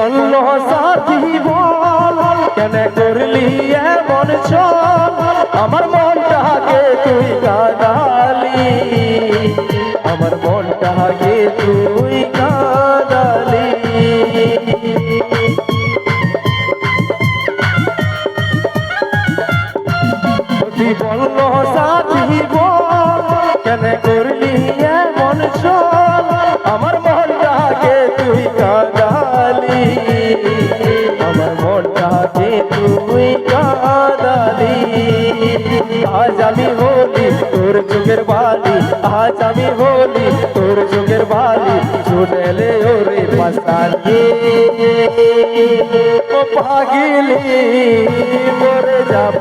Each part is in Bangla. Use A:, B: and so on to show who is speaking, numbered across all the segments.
A: বলল সাথী বল, কেন করলি এমন চল আমার মনটাকে তুই কাঁদালি, আমার মনটাকে তুই কাঁদালি। অতি বলল সাথী বল, কেন শুনেলে ওরে পাশালি ও পাগিলি মরে যাব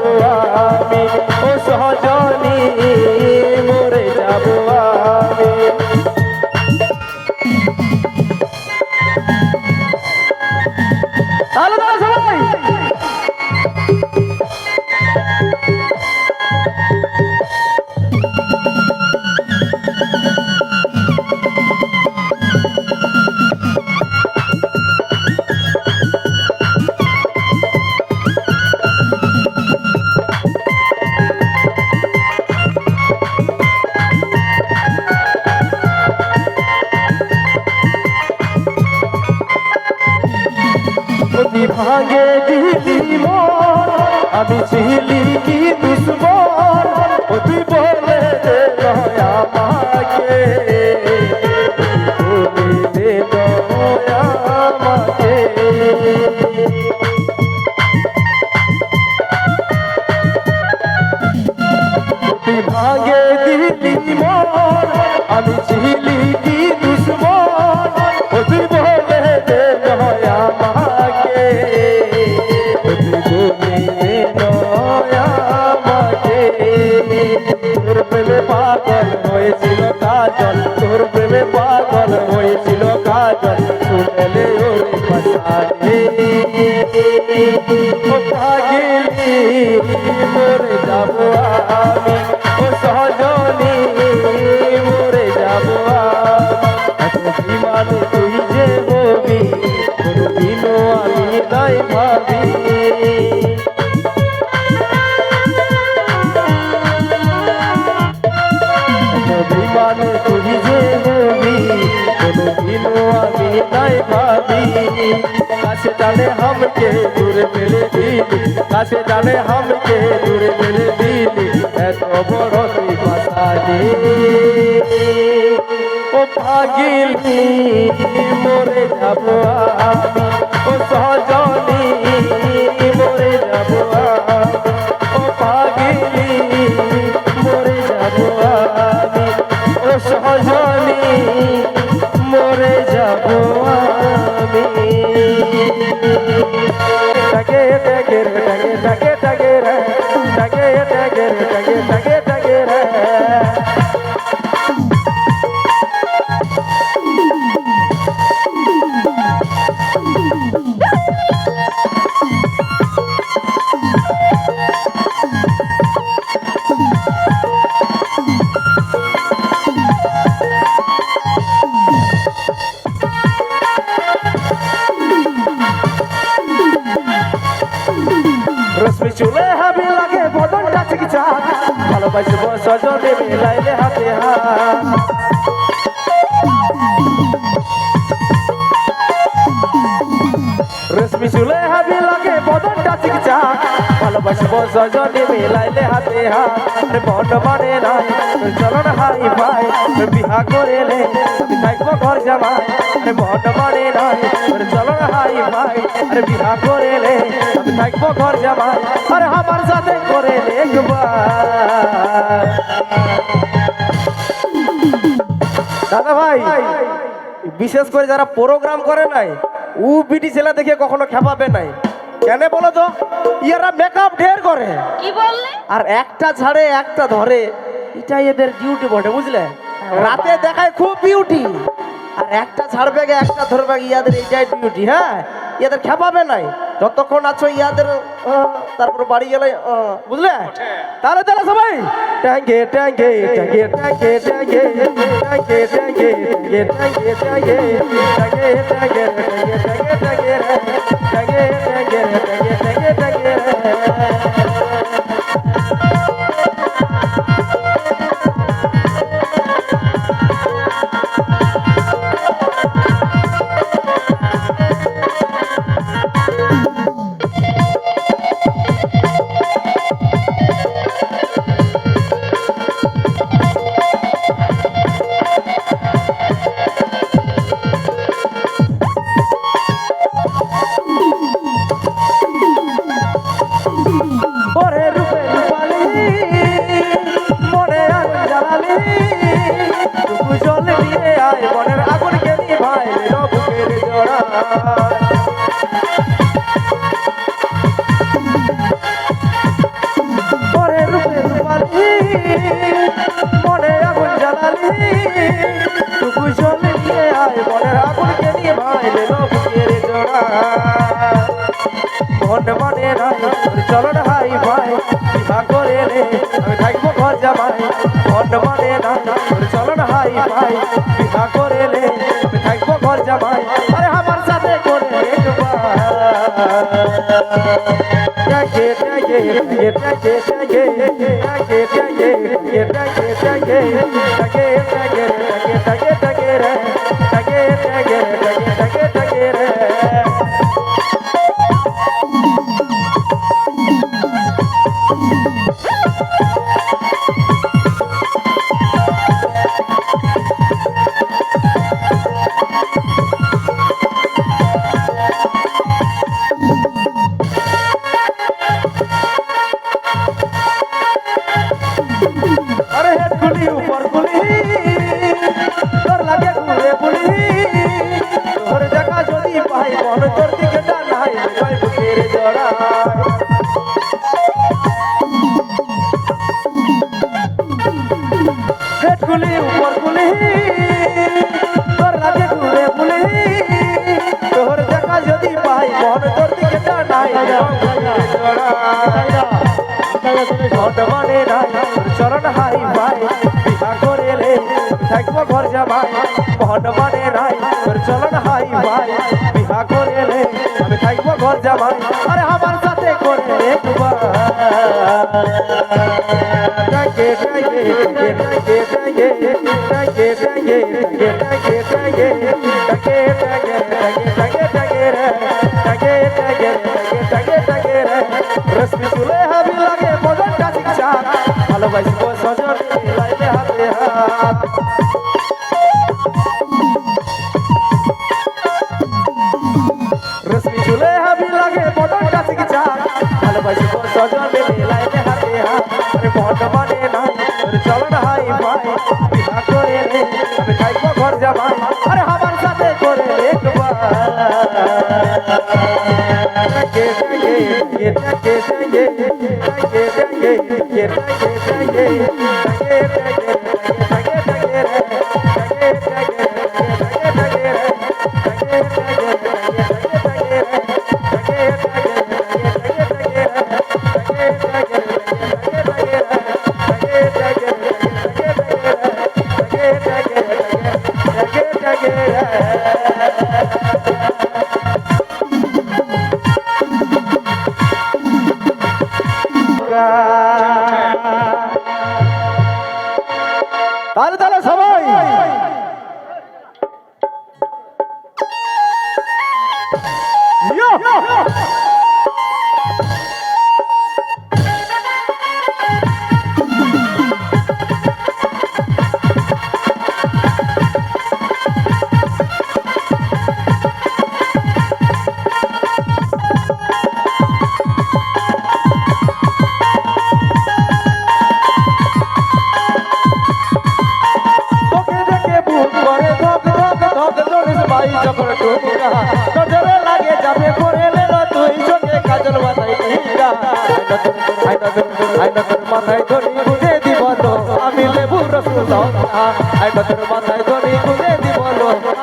A: Hagi. হয়েছিল কাজল শুনলে ওরে পাশালে নাই ভাবি? কাছে টানে হামকে দূরে ফেলে দিলি। কাছে টানে হামকে দূরে ফেলে দিলি। এত বড় তুই বাসালি ও পাগিলি মরে যাব আমি সজনে মিলাইলে হাতে হাত, মন মানে নাই। চলন হাই ভাই বিহা করেলে আমি থাকব ঘর আরে মন মানে নাই। চলন হাই ভাই আরে বিহা করেলে আমি থাকব ঘর জামাই আরে আমার সাথে করে দাদা ভাই, বিশেষ করে যারা প্রোগ্রাম করে নাই, ও বিটি ছেলে দেখে কখনো খেপাবে নাই? কেন বলো তো? ইয়ারা মেকআপ ঢের করে।
B: কি বললে?
A: আর একটা ছাড়ে একটা ধরে এটাই এদের ডিউটি বটে বুঝলে? রাতে দেখায় খুব বিউটি আর একটা ছাড়বে গে একটা ধরবে ইয়াদের এইটাই ডিউটি হ্যাঁ? এদের খেপাবে নাই। যতক্ষণ আছো ইয়াদের তারপর বাড়ি গেলে বুঝলে তাহলে তাহলে সবাই ট্যাঙ্গে ট্যাঙ্গে ট্যাঙ্গে ট্যাঙ্গে ট্যাঙ্গে ট্যাঙ্গে ট্যাঙ্গে ট্যাঙ্গে ট্যাঙ্গে ট্যাঙ্গে ট্যাঙ্গে ট্যাঙ্কে ট্যাঙ্কে ট্যাঙ্কে ট্যাঙ্গে ট্যাঙ্গে ট্যাঙ্গে মনের আগুন কে নিয়ে ভাই বুকের জোড়া মন মনে নাই চলন হাই ভাই বিভা করে রে আমি থাকব ঘর জামাই মন মনে নাই চলন হাই ভাই বিভা করে রে আমি থাকব ঘর জামাই আরে আমার সাথে করে একবার টাকে টাকে টাকে টাকে টাকে টাকে টাকে টাকে টাকে টাকে টাকে থাকব ঘর জামাই আরে আমার সাথে করে একবার টাকে টাকে টাকে টাকে টাকে টাকে টাকে টাকে টাকে টাকে টাকে টাকে রে টাকে টাকে টাকে টাকে রে রশ্মি চুলে হাবি লাগে মদনটা শিক্ষা ভালোবাসবো সজন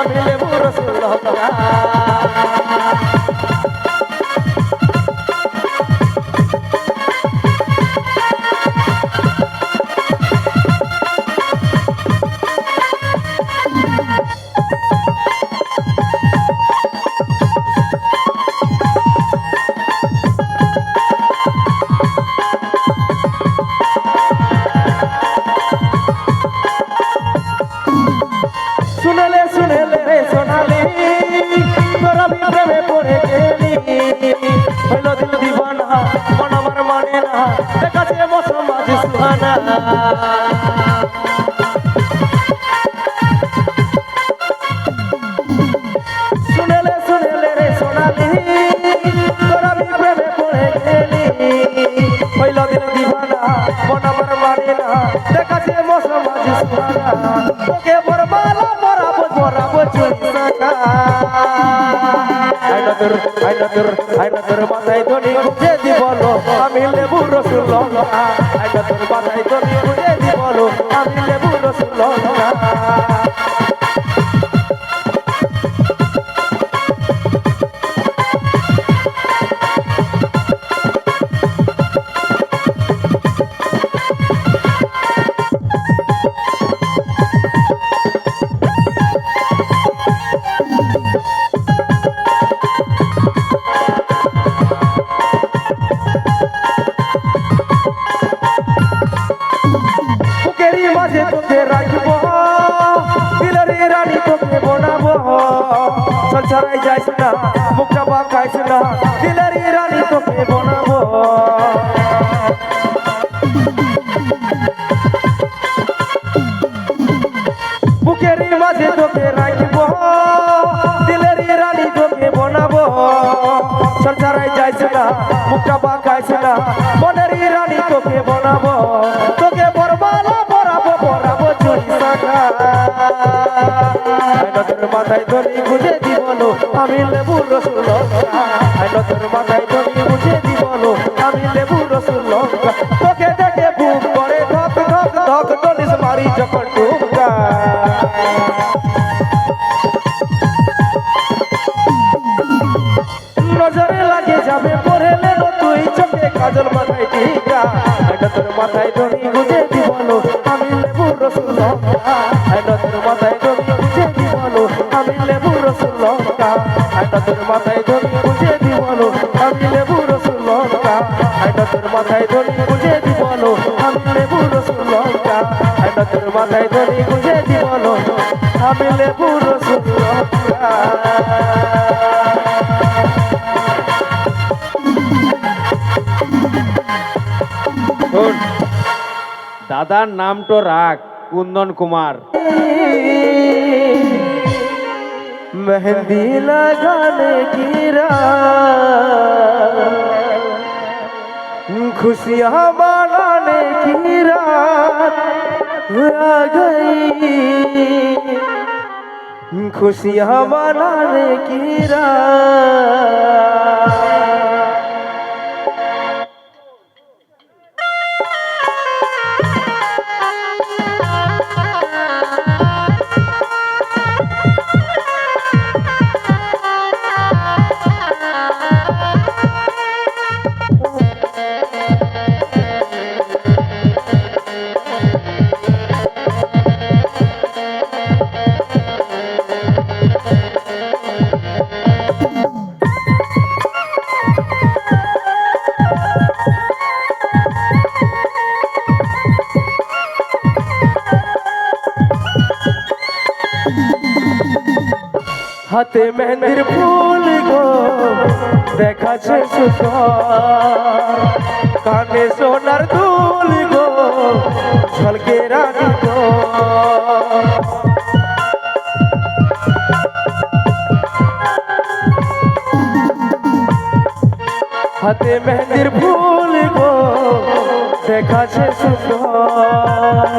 A: দিলে মোর আইনা তোর আইনা মাথায় ধনি গুজে দি বলো আমি লেবু রসুন লঙ্কা আইনা মাথায় ধনি গুজে বুকেরই মাঝে তোকে রাখব, দিলের রানী তোকে বনাবো। ছড়াই যাইস না মুখটা বাঁকাইস না, মনের রানী তোকে বনাবো। তোকে বরবালা বরাবো বরাবো চুরি শাখা মাথায় ধরি দি বলো আমি লেবু লঙ্কা। নতুন মাথায় নজরে লাগে যাবে পরে লেলো তুই চোখে কাজল মাথায় টিকা। এটা তোর মাথায় ধরি গুজে দি বলো? আমি লেবু রসুন লঙ্কা। এটা তোর মাথায় ধরি গুজে দি বলো? আমি লেবু রসুন লঙ্কা। এটা তোর মাথায় ধরি গুজে দি বলো? আমি লেবু রসুন এটা তোর মাথায় ধরি গুজে দি বলো? আমি লেবু রসুন এটা তোর মাথায় ধরি গুজে পেলে
B: পুরো দাদার নাম তো রাখ কুন্দন কুমার।
A: মেহেন্দি লাগালে গিরা। খুশিয়া বানানে গিরা। की रात आ गई खुशियाँ मनाने की হাতে মেহেন্দির ফুল গো সুন্দর কানে সোনার দুল গো, ঝলকে গো। হাতে মেহেন্দির ফুল গো, দেখাচ্ছে সুন্দর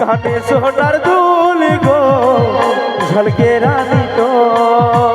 A: কানে সোনার দুল গো ঝলকে রানী তোর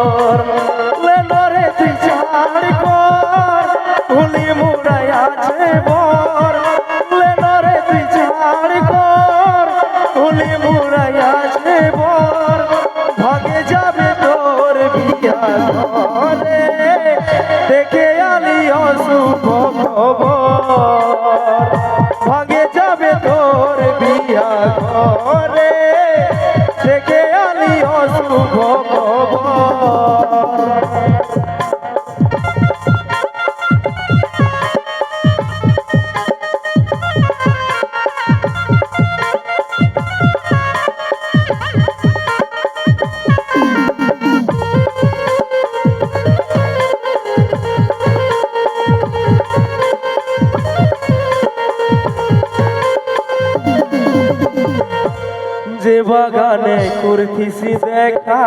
A: যে বাগানে কুরখিসি দেখা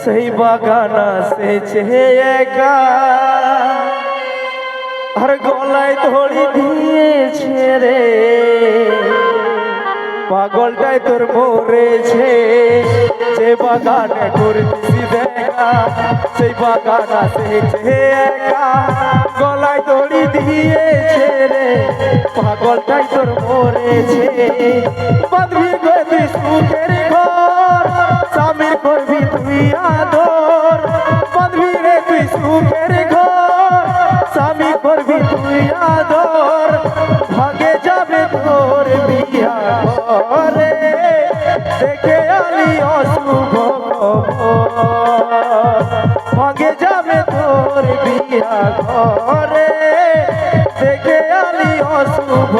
A: সেই বাগানা সে আর গলায় ধরি দিয়েছে রে। পাগলটাই তোর মরেছে। যে বাগানে করতেছি দেখা, সেই বাগান আসেছে একা। গলায় দড়ি দিয়েছে রে, পাগলটাই তোর মরেছে। বাঁধবি গো তুই সুখের ঘর, স্বামীর করবি তুই আদর। দেখে আলি অশুভ মগে যাবে তোর বিয়া ঘরে। দেখে আলি অশুভ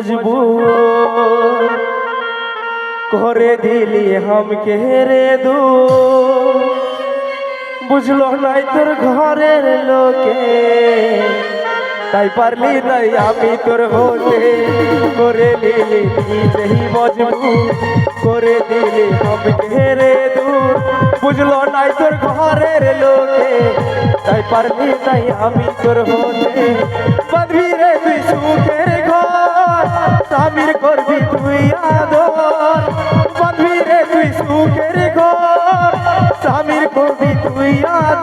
A: মজবুর। করে দিলি হামকে রে দু বুঝলো নাই তোর ঘরের লোকে। তাই পারলি নাই আমি তোর হতে। করে লিলি নিজেই মজবুর। করে দিলি হামকে রে দু বুঝলো নাই তোর ঘরের লোকে। তাই পারলি নাই আমি তোর হতে। বাঁধবি রে তুই সুখের স্বামীর করবি তুই আদর বাঁধবি রে তুই সুখের ঘর। স্বামীর করবি তুই আদর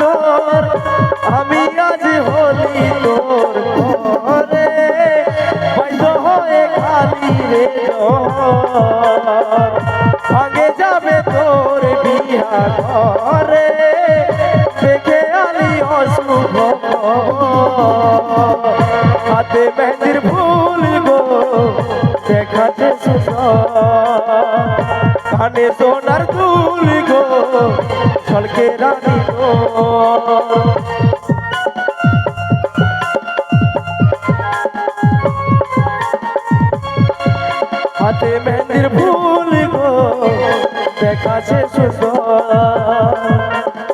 A: দেখাছে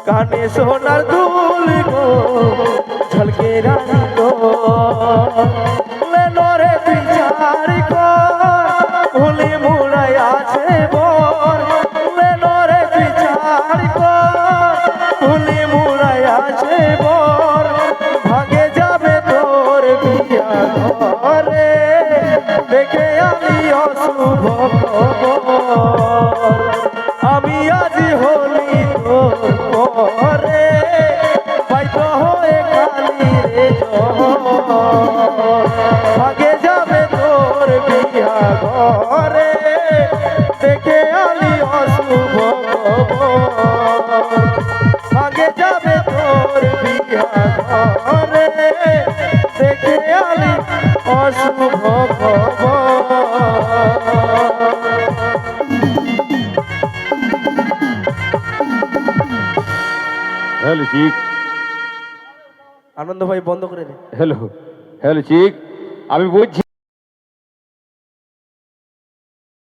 A: কানে সোনার দুল গো ঝলকে রানী গো রে ভাই বন্ধ করে দে।
B: হ্যালো হ্যালো ঠিক আমি বুঝছি